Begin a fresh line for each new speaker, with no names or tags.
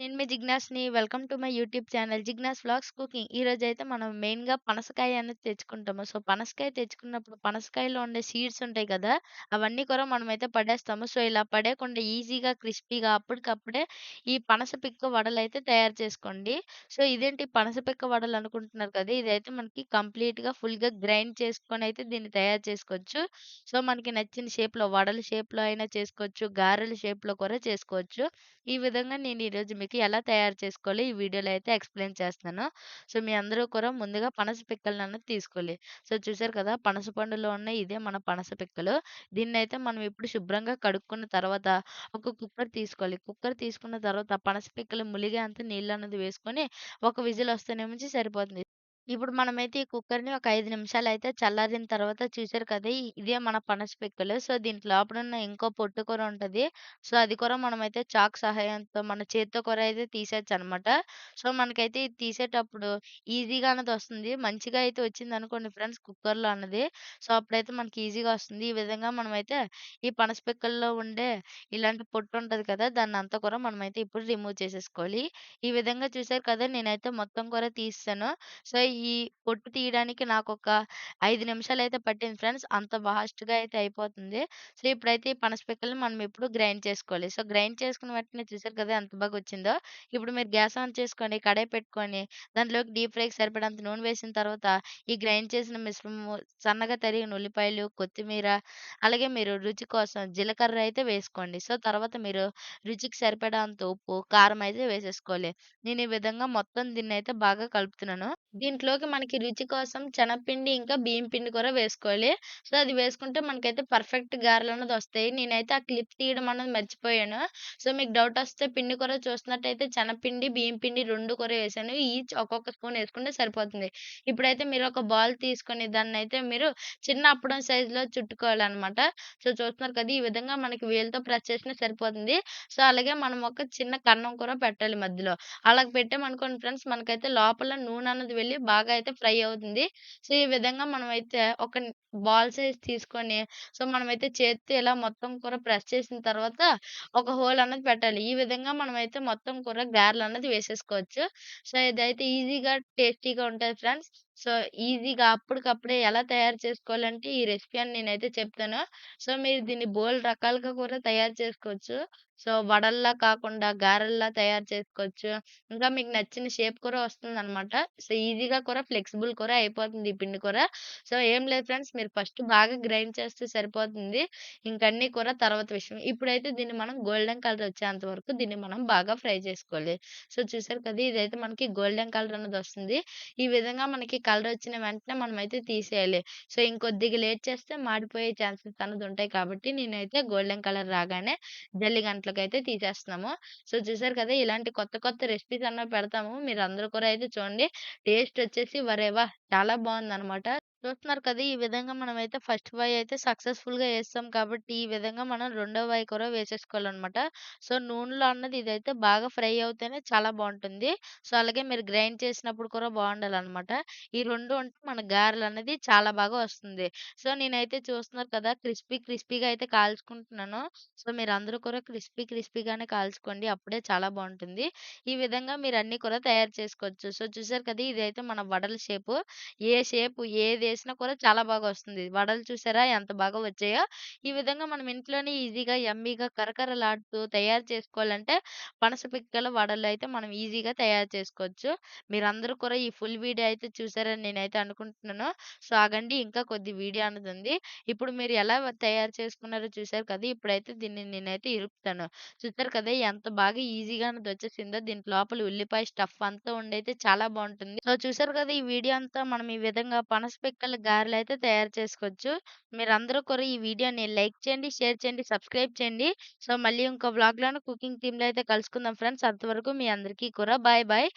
నేను మీ జిజ్ఞాస్‌ని. Welcome to my YouTube channel 'Jignas vlogs cooking'. ఈరోజైతే మనం మెయిన్‌గా పనసకాయ అనేది తెచ్చుకుంటాము. సో, పనసకాయ తెచ్చుకున్నప్పుడు పనసకాయలో ఉండే సీడ్స్ ఉంటాయి కదా! అవన్నీ కూడా మనమైతే పడేస్తాము. సో, ఇలా పడేయకుండా ఈజీగా, క్రిస్పీగా అప్పటికప్పుడే ఈ పనస పిక్క వడలైతే తయారు చేసుకోండి. సో, ఇదేంటి పనస పిక్క వడలు అనుకుంటున్నారు కదా! ఇదైతే మనకి కంప్లీట్‌గా ఫుల్‌గా గ్రైండ్ చేసుకొనైతే దీన్ని తయారు చేసుకోవచ్చు. సో, మనకి నచ్చిన షేప్‌లో వడల షేప్‌లో అయినా చేసుకోవచ్చు. గారెల షేప్‌లో కూడా చేసుకోవచ్చు. ఈ విధంగా నేను ఈరోజు మీకు ఎలా తయారు చేసుకోవాలి ఈ వీడియోలో అయితే ఎక్స్‌ప్లెయిన్ చేస్తున్నాను. సో, మీ అందరూ కూడా ముందుగా పనస పిక్కలననేది తీసుకోవాలి. సో, చూసారు కదా! పనస పండులో ఉన్న ఇదే మన పనస పిక్కలు. దీన్నైతే మనం ఇప్పుడు శుభ్రంగా కడుక్కున్న తర్వాత ఒక కుక్కర్ తీసుకోవాలి. కుక్కర్ తీసుకున్న తర్వాత పనస పిక్కలు ములిగేంత నీళ్ళనేది వేసుకొని ఒక విజిల్ వస్తేనేమొచ్చి సరిపోతుంది. ఇప్పుడు మనమైతే ఈ కుక్కర్‌ని ఒక 5 నిమిషాలైతే చల్లారిన తర్వాత చూసారు కదా! ఇదే మన పనస పిక్కలు. సో, దీంట్లో లోపలున్న ఇంకో పొట్టు కూర ఉంటది. సో, అది కూడా మనమైతే చాక్ సహాయంతో మన చేత్తో కూడా అయితే తీసేయొచ్చనమాట. సో, మనకైతే ఇది తీసేటప్పుడు ఈజీగా అనేది వస్తుంది. మంచిగా అయితే వచ్చిందనుకోండి ఫ్రెండ్స్ కుక్కర్‌లో అన్నది. సో, అప్పుడైతే మనకి ఈజీగా వస్తుంది. ఈ విధంగా మనమైతే ఈ పనస పిక్కల్లో ఉండే ఇలాంటి పొట్టు ఉంటది కదా! దాన్నంతా కూడా మనమైతే ఇప్పుడు రిమూవ్ చేసేసుకోవాలి. ఈ విధంగా చూసారు కదా! నేనైతే మొత్తం కూడా తీసేసాను. సో, ఈ పొట్టు తీయడానికి నాకొక 5 నిమిషాలైతే పట్టింది ఫ్రెండ్స్. అంత ఫాస్ట్‌గా అయితే అయిపోతుంది. సో, ఇప్పుడైతే ఈ పనస పిక్కల్ని మనం ఇప్పుడు గ్రైండ్ చేసుకోవాలి. సో, గ్రైండ్ చేసుకున్న వెంటనే చూసారు కదా! ఎంత బాగా వచ్చిందో. ఇప్పుడు మీరు గ్యాస్ ఆన్ చేసుకొని కడాయి పెట్టుకొని దాంట్లోకి డీప్ ఫ్రైకి సరిపడేంత నూనె వేసిన తర్వాత ఈ గ్రైండ్ చేసిన మిశ్రమము సన్నగా తరిగిన ఉల్లిపాయలు, కొత్తిమీర అలాగే మీరు రుచి కోసం జీలకర్ర అయితే వేసుకోండి. సో, తర్వాత మీరు రుచికి సరిపడేంత ఉప్పు, కారం అయితే వేసేసుకోవాలి. నేను ఈ విధంగా మొత్తం దీన్నైతే బాగా కలుపుతున్నాను. దీంట్లో దీంట్లోకి మనకి రుచి కోసం శనగపిండి ఇంకా బియ్యం పిండి కూడా వేసుకోవాలి. సో, అది వేసుకుంటే మనకైతే పర్ఫెక్ట్ గారెలనేది వస్తాయి. నేనైతే ఆ క్లిప్ తీయడం అనేది మర్చిపోయాను. సో, మీకు డౌట్ వస్తే పిండి కూర చూస్తున్నట్టయితే శనగపిండి, బియ్యం పిండి రెండు కూర వేసాను. ఈచ్ ఒక్కొక్క స్పూన్ వేసుకుంటే సరిపోతుంది. ఇప్పుడైతే మీరు ఒక బాల్ తీసుకొని అయితే మీరు చిన్న అప్పడం సైజులో చుట్టుకోవాలన్నమాట సో, చూస్తున్నారు కదా! ఈ విధంగా మనకి వేలుతో ప్రెస్ చేసినా సరిపోతుంది. సో, అలాగే మనం ఒక చిన్న కన్నం కూడా పెట్టాలి మధ్యలో. అలాగ పెట్టామనుకోండి ఫ్రెండ్స్ మనకైతే లోపల నూనె అన్నది వెళ్ళి బాగా బాగా అయితే ఫ్రై అవుతుంది. సో, ఈ విధంగా మనమైతే ఒక బాల్ సైజ్ తీసుకొని సో, మనమైతే చేత్తో ఇలా మొత్తం కూర ప్రెస్ చేసిన తర్వాత ఒక హోల్ అన్నది పెట్టాలి. ఈ విధంగా మనమైతే మొత్తం కూర గారెలు అన్నది వేసేసుకోవచ్చు. సో, ఇదైతే ఈజీగా, టేస్టీగా ఉంటుంది ఫ్రెండ్స్. సో, ఈజీగా అప్పటికప్పుడే ఎలా తయారు చేసుకోవాలంటే ఈ రెసిపీ అని నేనైతే చెప్తాను. సో, మీరు దీన్ని బోలెడు రకాలుగా కూడా తయారు చేసుకోవచ్చు. సో, వడల్లా కాకుండా గారెల్లా తయారు చేసుకోవచ్చు. ఇంకా మీకు నచ్చిన షేప్ కూడా వస్తుందనమాట. సో, ఈజీగా కూడా ఫ్లెక్సిబుల్ కూడా అయిపోతుంది ఈ పిండి కూర. సో, ఏం లేదు ఫ్రెండ్స్ మీరు ఫస్ట్ బాగా గ్రైండ్ చేస్తే సరిపోతుంది. ఇంకన్నీ కూడా తర్వాత విషయం. ఇప్పుడైతే దీన్ని మనం గోల్డెన్ కలర్ వచ్చేంత వరకు దీన్ని మనం బాగా ఫ్రై చేసుకోవాలి. సో, చూసారు కదా! ఇదైతే మనకి గోల్డెన్ కలర్ అనేది వస్తుంది. ఈ విధంగా మనకి కలర్ వచ్చిన వెంటనే మనమైతే తీసేయాలి. సో, ఇంకొద్దిగా లేట్ చేస్తే మాడిపోయే ఛాన్సెస్ అనేది ఉంటాయి కాబట్టి నేనైతే గోల్డెన్ కలర్ రాగానే జల్లి గంటలకైతే తీసేస్తున్నాము. సో, చూసారు కదా! ఇలాంటి కొత్త కొత్త రెసిపీస్ అన్న పెడతాము. మీరు అందరు కూడా అయితే చూడండి. టేస్ట్ వచ్చేసి వరే చాలా చాలా అనమాట చూస్తున్నారు కదా! ఈ విధంగా మనమైతే ఫస్ట్ వై అయితే సక్సెస్‌ఫుల్‌గా వేస్తాం కాబట్టి ఈ విధంగా మనం రెండో వై కూడా వేసేసుకోవాలనమాట. సో, నూనెలో అన్నది ఇదైతే బాగా ఫ్రై అవుతేనే చాలా బాగుంటుంది సో, అలాగే మీరు గ్రైండ్ చేసినప్పుడు కూడా బాగుండాలన్నమాట ఈ రెండు ఉంటే మన గారెలు అనేది చాలా బాగా వస్తుంది. సో, నేనైతే చూస్తున్నారు కదా! క్రిస్పీ క్రిస్పీగా అయితే కాల్చుకుంటున్నాను. సో, మీరు అందరూ కూడా క్రిస్పీ క్రిస్పీగానే కాల్చుకోండి. అప్పుడే చాలా బాగుంటుంది ఈ విధంగా మీరు అన్ని కూడా తయారు చేసుకోవచ్చు. సో, చూసారు కదా! ఇదైతే మన వడల షేపు. ఏ షేపు ఏదేసినా కూడా చాలా బాగా వస్తుంది. వడలు చూసారా ఎంత బాగా వచ్చాయో? ఈ విధంగా మనం ఇంట్లోనే ఈజీగా, యమ్మీగా కరకరలాడుతూ తయారు చేసుకోవాలంటే పనస పిక్కల వడలు అయితే మనం ఈజీగా తయారు చేసుకోవచ్చు. మీరందరూ కూడా ఈ ఫుల్ వీడియో అయితే చూసారని నేనైతే అనుకుంటున్నాను. సో, ఆగండి ఇంకా కొద్ది వీడియో అనేది ఉంది. ఇప్పుడు మీరు ఎలా తయారు చేసుకున్నారో చూసారు కదా! ఇప్పుడైతే దీన్ని నేనైతే ఇరుపుతాను. చూసారు కదా! ఎంత బాగా ఈజీగా అనేది వచ్చేసిందో. దీని లోపల ఉల్లిపాయ స్టఫ్ అంతా ఉండైతే చాలా బావుంటుంది. సో, చూసారు కదా! ఈ వీడియో అంతా మనం ఈ విధంగా పనస పిక్కల గారెలైతే తయారు చేసుకోవచ్చు. మీరందరూ కూడా ఈ వీడియోని లైక్ చేయండి, షేర్ చేయండి, సబ్స్క్రైబ్ చేయండి. సో, మళ్ళీ ఇంకో వ్లాగ్‌లోను కుకింగ్ థీమ్‌లో అయితే కలుసుకుందాం ఫ్రెండ్స్. అంతవరకు మీ అందరికీ కూడా బాయ్ బాయ్.